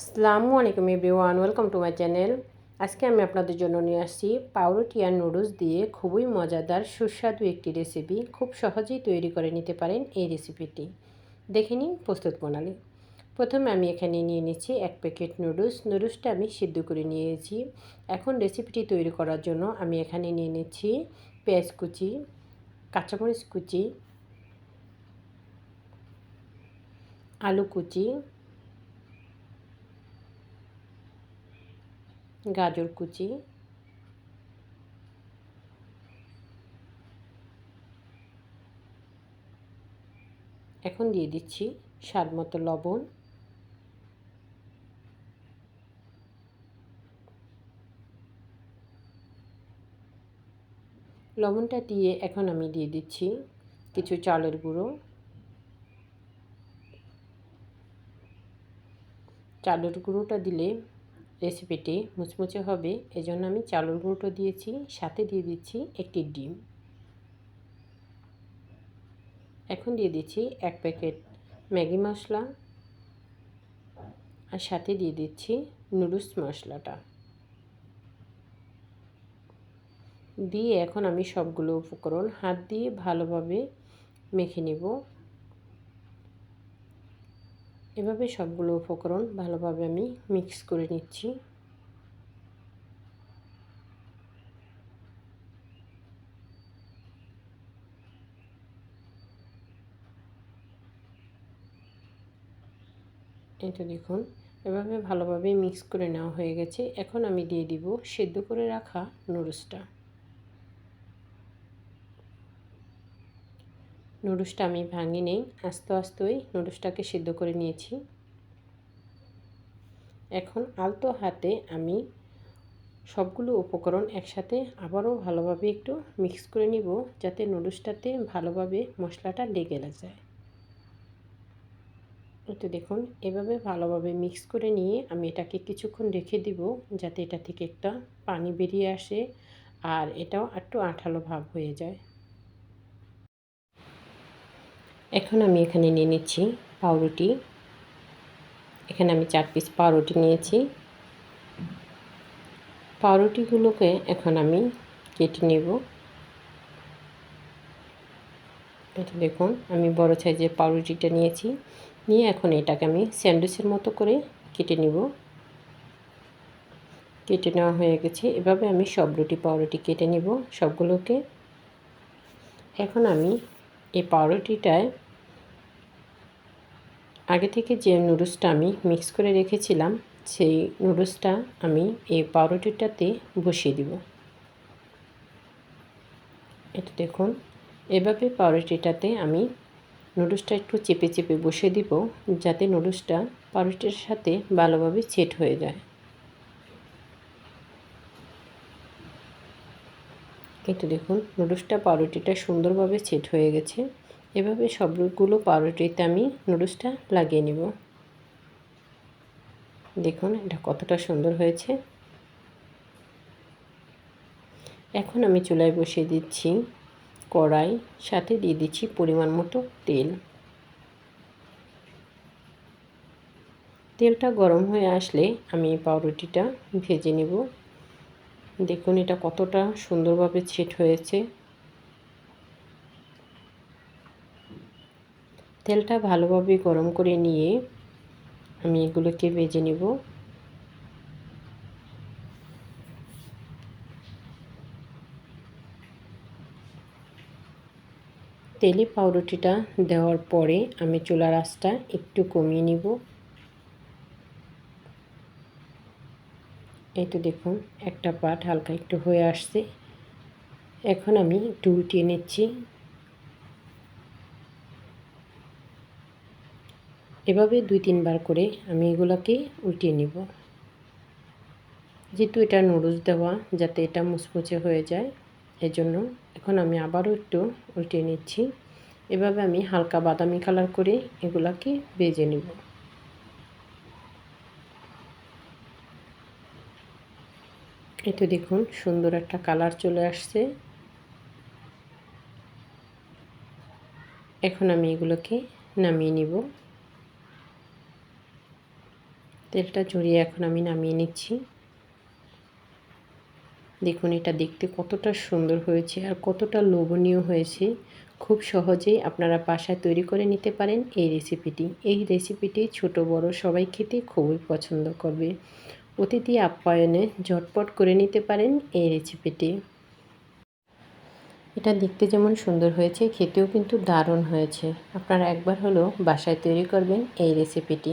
আসসালামু আলাইকুম everyone welcome to my channel আজকে আমি আপনাদের জন্য নিয়ে আসছি পাউরুটি আর নুডলস দিয়ে খুবই মজাদার, সুস্বাদু একটি রেসিপি খুব সহজেই তৈরি করে নিতে পারেন এই রেসিপিটি দেখে নিন প্রস্তুত প্রণালী। প্রথমে আমি এখানে নিয়ে নিচ্ছি এক প্যাকেট নুডলস। নুডলসটা আমি সিদ্ধ করে নিয়েছি। এখন রেসিপিটি তৈরি করার জন্য আমি এখানে নিয়ে নিচ্ছি পেঁয়াজ কুচি, কাঁচামরিচ কুচি, আলু কুচি গাজর কুচি। এখন দিয়ে দিচ্ছি স্বাদ মতো লবণ। লবণটা দিয়ে এখন আমি দিয়ে দিচ্ছি কিছু চালের গুঁড়ো। চালের গুঁড়োটা দিলে রেসিপিটি মুচমুচে হবে, এজন্য আমি চালুর গুঁড়োটা দিয়েছি, সাথে দিয়ে দিচ্ছি একটি ডিম। এখন দিয়ে দিচ্ছি এক প্যাকেট ম্যাগি মশলা আর সাথে দিয়ে দিচ্ছি নুডলস মশলাটা। দিয়ে এখন আমি সবগুলো উপকরণ হাত দিয়ে ভালোভাবে মেখে নেব। এভাবে সবগুলো উপকরণ ভালোভাবে আমি মিক্স করে নিচ্ছি। এটা দেখুন, এভাবে ভালোভাবে মিক্স করে নেওয়া হয়ে গেছে। এখন আমি দিয়ে দিব সেদ্ধ করে রাখা নুডলসটা। নুডলসটা আমি ভাঙি নেই, আস্তে আস্তেই নুডলসটাকে সিদ্ধ করে নিয়েছি। এখন আলতো হাতে আমি সবগুলো উপকরণ একসাথে আবারও ভালোভাবে একটু মিক্স করে নিব, যাতে নুডলসটাতে ভালোভাবে মশলাটা লেগে না যায়। তো দেখুন, এভাবে ভালোভাবে মিক্স করে নিয়ে আমি এটাকে কিছুক্ষণ রেখে দিব, যাতে এটা থেকে একটা পানি বেরিয়ে আসে আর এটাও একটু আঠালো ভাব হয়ে যায়। এখন আমি এখানে নিয়ে নিচ্ছি পাউরুটি। এখানে আমি চার পিস পাউরুটি নিয়েছি। পাউরুটিগুলোকে এখন আমি কেটে নেব। এটা দেখুন, আমি বড় সাইজের পাউরুটিটা নিয়েছি। নিয়ে এখন এটাকে আমি স্যান্ডউইচের মতো করে কেটে নিব। কেটে নেওয়া হয়ে গেছে। এভাবে আমি সব রুটি পাউরুটি কেটে নিব সবগুলোকে। এখন আমি এই পাউরুটিটায় আগে থেকে যে নুডলসটা আমি মিক্স করে রেখেছিলাম, সেই নুডলসটা আমি এই পাউরুটিটাতে বসিয়ে দিব। এটা দেখুন, এভাবে পাউরুটিটাতে আমি নুডলসটা একটু চেপে চেপে বসে দিব, যাতে নুডলসটা পাউরুটির সাথে ভালোভাবে সেট হয়ে যায়। এটা দেখুন, নুডলসটা পাউরুটিটা সুন্দরভাবে সেট হয়ে গেছে। এভাবে সবগুলো পাউরুটিতে আমি নুডলসটা লাগিয়ে নিব। দেখুন, এটা কতটা সুন্দর হয়েছে। এখন আমি চুলায় বসিয়ে দিচ্ছি কড়াই, সাথে দিয়ে দিচ্ছি পরিমাণ মতো তেল। তেলটা গরম হয়ে আসলে আমি পাউরুটিটা ভেজে নেব। দেখুন, এটা কতটা সুন্দরভাবে ছেট হয়েছে। তেলটা ভালোভাবে গরম করে নিয়ে আমি এগুলোকে ভেজে নেব। তেলে পাউরুটিটা দেওয়ার পরে আমি চুলার আঁচটা একটু কমিয়ে নিব। এই তো দেখুন, একটা পাট হালকা একটু হয়ে আসছে। এখন আমি একটু উল্টিয়ে নিচ্ছি এভাবে দুই, তিনবার করে আমি এগুলোকে উল্টিয়ে নিব। যেহেতু এটা নুডলস দেওয়া, যাতে এটা মুচমুচে হয়ে যায়, এজন্য এখন আমি আবারও একটু উল্টিয়ে নিচ্ছি। এভাবে আমি হালকা বাদামি কালার করে এগুলাকে বেজে নিব। এতে দেখুন, সুন্দর একটা কালার চলে আসছে। এখন আমি এগুলোকে নামিয়ে নিব। তেলটা ঝরিয়ে এখন আমি নামিয়ে নিচ্ছি। দেখুন, এটা দেখতে কতটা সুন্দর হয়েছে আর কতটা লোভনীয় হয়েছে। খুব সহজেই আপনারা বাসায় তৈরি করে নিতে পারেন এই রেসিপিটি। এই রেসিপিটি ছোট, বড় সবাই খেতে খুবই পছন্দ করবে। অতিথি আপ্যায়নে ঝটপট করে নিতে পারেন এই রেসিপিটি। এটা দেখতে যেমন সুন্দর হয়েছে, খেতেও কিন্তু দারুণ হয়েছে। আপনারা একবার হলো বাসায় তৈরি করবেন এই রেসিপিটি।